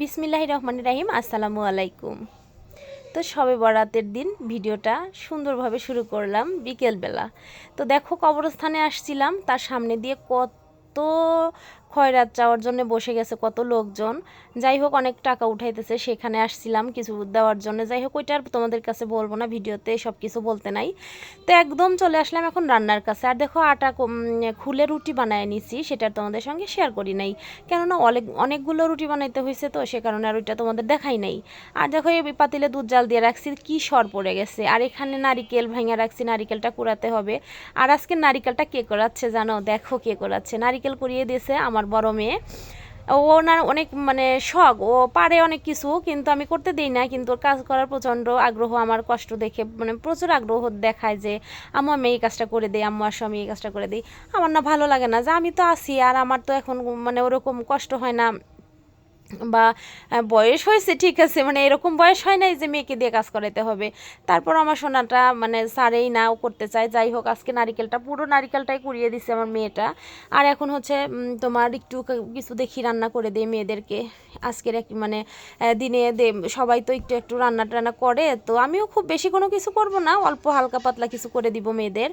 বিসমিল্লাহ রহমান রাহিম, আসসালামু আলাইকুম। তো সবে বরাতের দিন ভিডিওটা সুন্দরভাবে শুরু করলাম বিকেলবেলা। তো দেখো কবরস্থানে আসছিলাম, তার সামনে দিয়ে কত খয়রাত চাওয়ার জন্য বসে গেছে কত লোকজন। যাই হোক, অনেক টাকা উঠাইতেছে, সেখানে আসছিলাম কিছু দেওয়ার জন্য। যাই হোক, ওইটা আর তোমাদের কাছে বলব না, ভিডিওতে সব কিছু বলতে নাই। তো একদম চলে আসলাম এখন রান্নার কাছে। আর দেখো, আটা খুলে রুটি বানায় নিছি, সেটা তোমাদের সঙ্গে শেয়ার করি নাই। কেননা অনেক অনেকগুলো রুটি বানাইতে হয়েছে তো, সে কারণে আর ওইটা তোমাদের দেখাই নাই। আর দেখো, এই পাতিলে দুধ জাল দিয়ে রাখছি, কি সর পড়ে গেছে। আর এখানে নারিকেল ভাঙা রাখছি, নারিকেলটা কুড়াতে হবে। আর আজকে নারিকেলটা কে করাচ্ছে জানো? দেখো কে করাচ্ছে নারিকেল কুড়িয়ে দিয়েছে, আমার বড় মেয়ে। ওনার অনেক মানে শখ, ও পারে অনেক কিছু কিন্তু আমি করতে দিই না কিন্তু ওর কাজ করার প্রচণ্ড আগ্রহ, আমার কষ্ট দেখে মানে প্রচুর আগ্রহ দেখায় যে, আম্মু, আমি এই কাজটা করে দিই, আম্মু, আসো, আমি এই কাজটা করে দিই। আমার না ভালো লাগে না, যে আমি তো আছি আর আমার তো এখন মানে ওরকম কষ্ট হয় না। বা বয়স হয়েছে, ঠিক আছে মানে এরকম বয়স হয় নাই যে মেয়েকে দিয়ে কাজ করাতে হবে। তারপর আমার সোনাটা মানে সারেই নাও করতে চায়। যাই হোক, আজকে নারিকেলটা, পুরো নারিকেলটাই কুড়িয়ে দিছে আমার মেয়েটা। আর এখন হচ্ছে তোমার একটু কিছু দেখি, রান্না করে দিই মেয়েদেরকে। আজকের এক মানে দিনে সবাই তো একটু একটু রান্না টান্না করে। তো আমিও খুব বেশি কোনো কিছু করব না, অল্প হালকা পাতলা কিছু করে দিব মেয়েদের।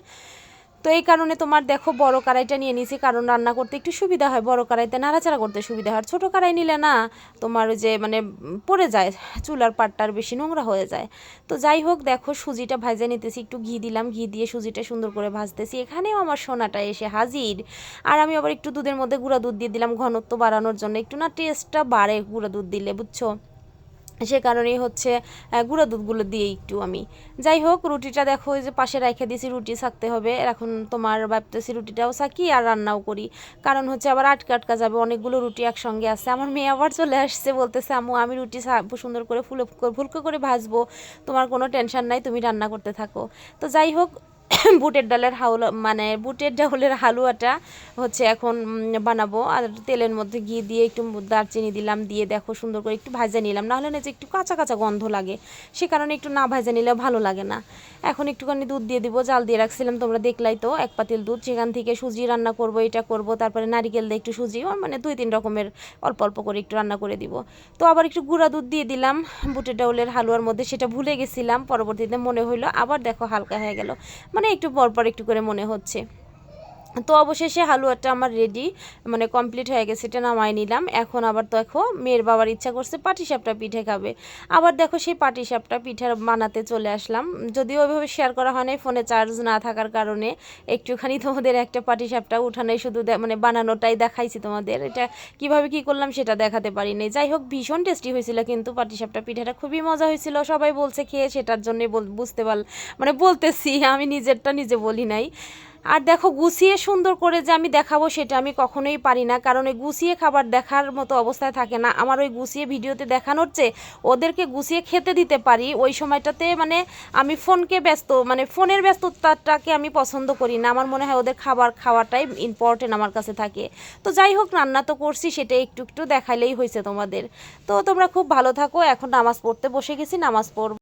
তো এই কারণে তোমার দেখো বড় কড়াইটা নিয়ে নিয়েছি কারণ রান্না করতে একটু সুবিধা হয়। বড় কড়াইতে নাড়াচাড়া করতে সুবিধা হয়। আর ছোটো কড়াই নিলে না তোমার যে মানে পড়ে যায়, চুলার পাটটার বেশি নোংরা হয়ে যায়। তো যাই হোক, দেখো সুজিটা ভাজে নিতেছি, একটু ঘি দিলাম। ঘি দিয়ে সুজিটা সুন্দর করে ভাজতেছি। এখানেও আমার সোনাটা এসে হাজির। আর আমি আবার একটু দুধের মধ্যে গুঁড়া দুধ দিয়ে দিলাম, ঘনত্ব বাড়ানোর জন্য। একটু না টেস্টটা বাড়ে গুঁড়া দুধ দিলে, বুঝছ? সে কারণেই হচ্ছে গুঁড়া দুধগুলো দিয়ে একটু আমি। যাই হোক, রুটিটা দেখো, ওই যে পাশে রেখে দিয়েছি, রুটি ছাকতে হবে। এখন তোমার ভাবতেছি রুটিটাও ছাকি আর রান্নাও করি। কারণ হচ্ছে আবার আটকা আটকা যাবে, অনেকগুলো রুটি একসঙ্গে আছে। আমার মেয়ে আবার চলে আসছে, বলতেছে আমু আমি রুটি সুন্দর করে ফুলে, ফুলকো করে ভাজবো। তোমার কোনো টেনশন নাই, তুমি রান্না করতে থাকো। তো যাই হোক বুটের ডালের হাউলা মানে বুটের ডালের হালুয়াটা হচ্ছে এখন বানাবো। আর তেলের মধ্যে ঘি দিয়ে একটু দারচিনি দিলাম, দিয়ে দেখো সুন্দর করে একটু ভাজা নিলাম। নাহলে না যে একটু কাঁচা কাঁচা গন্ধ লাগে, সে কারণে একটু না ভাজা নিলে ভালো লাগে না। এখন একটুখানি দুধ দিয়ে দিব, জাল দিয়ে রাখছিলাম, তোমরা দেখলাই তো, এক পাতিল দুধ, সেখান থেকে সুজি রান্না করব, এটা করব, তারপরে নারিকেল দিয়ে একটু সুজি মানে দুই তিন রকমের অল্প অল্প করে একটু রান্না করে দিব। তো আবার একটু গুঁড়া দুধ দিয়ে দিলাম, বুটের ডাউলের হালুয়ার মধ্যে, সেটা ভুলে গেছিলাম, পরবর্তীতে মনে হইল, আবার দেখো হালকা হয়ে গেল। মানে একটু পরপর পর একটু করে মনে হচ্ছে। তো অবশেষে হালুয়াটা আমার রেডি মানে কমপ্লিট হয়ে গেছে, এটা নামাই নিলাম। এখন আবার দেখো, মেয়ের বাবার ইচ্ছা করছে পাটিসাপটা পিঠে খাবে। আবার দেখো সেই পাটিসাপটা পিঠা বানাতে চলে আসলাম। যদিও ওইভাবে শেয়ার করা হয় নাই ফোনে চার্জ না থাকার কারণে একটুখানি তোমাদের একটা পাটিসাপটা উঠানোই শুধু মানে বানানোটাই দেখাইছি তোমাদের। এটা কীভাবে কি করলাম সেটা দেখাতে পারি নাই। যাই হোক, ভীষণ টেস্টি হয়েছিল কিন্তু পাটিসাপটা পিঠাটা। খুবই মজা হয়েছিল, সবাই বলছে খেয়ে, সেটার জন্যে বুঝতে পার মানে বলতেছি, আমি নিজেরটা নিজে বলি নাই। আর দেখো গুছিয়ে সুন্দর করে যে আমি দেখাবো সেটা আমি কখনোই পারি না। কারণ ওই গুছিয়ে খাবার দেখার মতো অবস্থায় থাকে না। আমার ওই গুছিয়ে ভিডিওতে দেখানোর চেয়ে ওদেরকে গুছিয়ে খেতে দিতে পারি। ওই সময়টাতে মানে আমি ফোনকে ব্যস্ত মানে ফোনের ব্যস্ততাটাকে আমি পছন্দ করি না। আমার মনে হয় ওদের খাবার খাওয়াটাই ইম্পর্টেন্ট আমার কাছে থাকে। তো যাই হোক, রান্না তো করছি সেটা একটু একটু দেখাইলেই হয়েছে তোমাদের। তো তোমরা খুব ভালো থাকো। এখন নামাজ পড়তে বসে গেছি, নামাজ পড়ব।